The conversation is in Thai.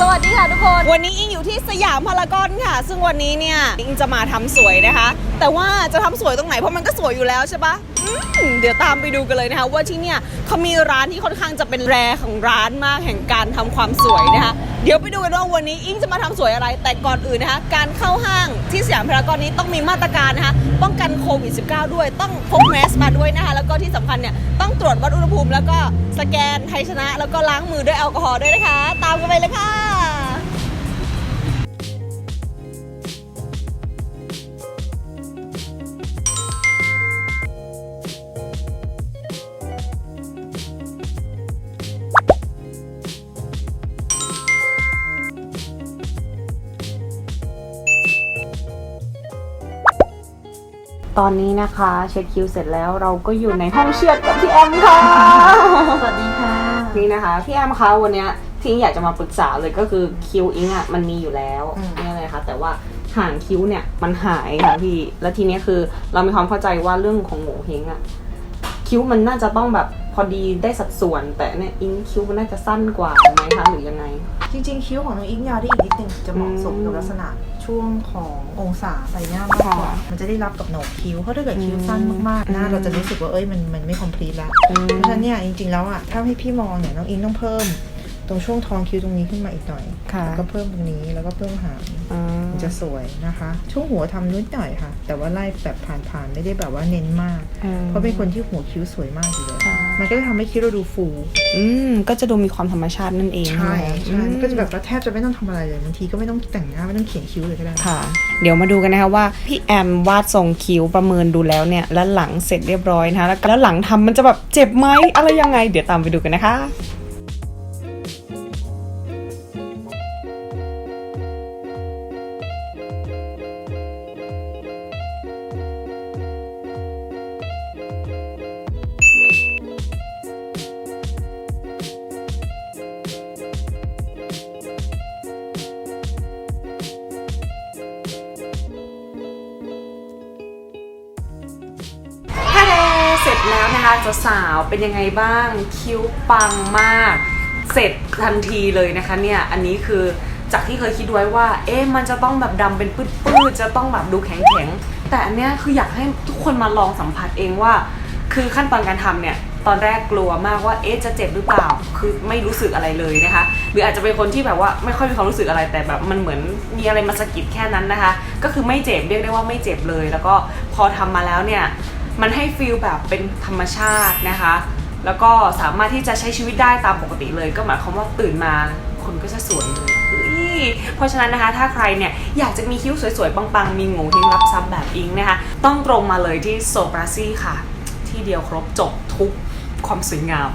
สวัสดีค่ะทุกคน วันนี้อิงอยู่ที่สยามพารากอนค่ะ ซึ่งวันนี้เนี่ยอิงจะมาทำสวยนะคะ แต่ว่าจะทำสวยตรงไหนเพราะมันก็สวยอยู่แล้วใช่ปะเดี๋ยวตามไปดูกันเลยนะคะว่าที่เนี่ยเขามีร้านที่ค่อนข้างจะเป็นแรของร้านมากแห่งการทำความสวยนะคะ เดี๋ยวไปดูกันว่าวันนี้อิงจะมาทำสวยอะไร แต่ก่อนอื่นนะคะ การเข้าห้าง ที่สยามพารากอนนี้ต้องมีมาตรการนะคะป้องกันโควิด -19 ด้วยต้องพกแมสมาด้วยนะคะแล้วก็ที่สำคัญเนี่ยต้องตรวจวัดอุณหภูมิ แล้วก็สแกนไทยชนะ แล้วก็ล้างมือด้วยแอลกอฮอล์ด้วยนะคะ ตามกันไปเลยค่ะ ตอนนี้นะคะ เช็ดคิวเสร็จแล้วเราก็อยู่ในห้องเชือดกับพี่แอมค่ะ สวัสดีค่ะ นี่นะคะ พี่แอมคะวันเนี้ยที่อิงอยากจะมาปรึกษาเลยก็คือคิวอิงอะมันมีอยู่แล้วอืมนี่เลยค่ะ แต่ว่าหางคิ้วเนี่ยมันหายค่ะพี่แล้วทีเนี้ยคือเรามีความเข้าใจว่าเรื่องของโงเฮงอะคิ้วมันน่าจะต้องแบบพอดีได้สัดส่วน แต่เนี่ยอิงคิ้วมันน่าจะสั้นกว่าไหมคะหรือยังไง จริงๆ คิ้วของน้องอิงยาวได้อีกนิดนึงจะเหมาะสมอืมกับลักษณะช่วงขององศาใบหน้ามากกว่าค่ะมันจะได้รับกับโหนกคิ้ว เพราะถ้าเกิดคิ้วอืมสั้นมากๆ หน้าอืมเราจะรู้สึกว่าเอ้ยมันมันไม่คอมพลีทแล้วอืมเพราะฉะนั้นเนี่ยจริงๆแล้วอะถ้าให้พี่มองเนี่ยน้องอิงต้องเพิ่ม ตรงช่วงท้องคิ้วตรงนี้ขึ้นมาอีกหน่อยค่ะแล้วก็เพิ่มตรงนี้แล้วก็เพิ่มหางอ่ามันจะสวยนะคะ ช่วงหัวทำนิดหน่อยค่ะ แต่ว่าไล่แบบผ่านๆไม่ได้แบบว่าเน้นมากเพราะเป็นคนที่หัวคิ้วสวยมากอยู่แล้วค่ะ มันก็จะทำให้คิ้วเราดูฟูอืมก็จะดูมีความธรรมชาตินั่นเองใช่ไหมใช่มันก็จะแบบว่าแทบจะไม่ต้องทำอะไรเลยบางทีก็ไม่ต้องแต่งหน้าไม่ต้องเขียนคิ้วเลยก็ได้ ค่ะ เดี๋ยวมาดูกันนะคะว่าพี่แอมวาดทรงคิ้วประเมินดูแล้วเนี่ย แล้วหลังเสร็จเรียบร้อยนะคะแล้วแล้วหลังทำมันจะแบบเจ็บไหมอะไรยังไง เดี๋ยวตามไปดูกันนะคะ แล้วนะคะสาวๆเป็นยังไงบ้างคิ้วปังมาก เสร็จทันทีเลยนะคะเนี่ยอันนี้คือจากที่เคยคิดไว้ว่า เอ๊ะมันจะต้องแบบดำเป็นปื้ดๆจะต้องแบบดูแข็งๆแต่อันเนี้ยคืออยากให้ทุกคนมาลองสัมผัสเองว่า คือขั้นตอนการทำเนี่ยตอนแรกกลัวมากว่าเอ๊ะจะเจ็บหรือเปล่า คือไม่รู้สึกอะไรเลยนะคะ หรืออาจจะเป็นคนที่แบบว่าไม่ค่อยมีความรู้สึกอะไรแต่แบบมันเหมือนมีอะไรมาสะกิดแค่นั้นนะคะ ก็คือไม่เจ็บเรียกได้ว่าไม่เจ็บเลย แล้วก็พอทำมาแล้วเนี่ย มันให้ฟีลแบบเป็นธรรมชาตินะคะ แล้วก็สามารถที่จะใช้ชีวิตได้ตามปกติเลย ก็หมายความว่าตื่นมาคนก็จะสวยเลยเฮ้ยเพราะฉะนั้นนะคะถ้าใครเนี่ยอยากจะมีคิ้วสวยๆปังๆ มีโงเฮงรับซับแบบอิงนะคะ ต้องตรงมาเลยที่โซปราซี่ค่ะ ที่เดียวครบจบทุกความสวยงาม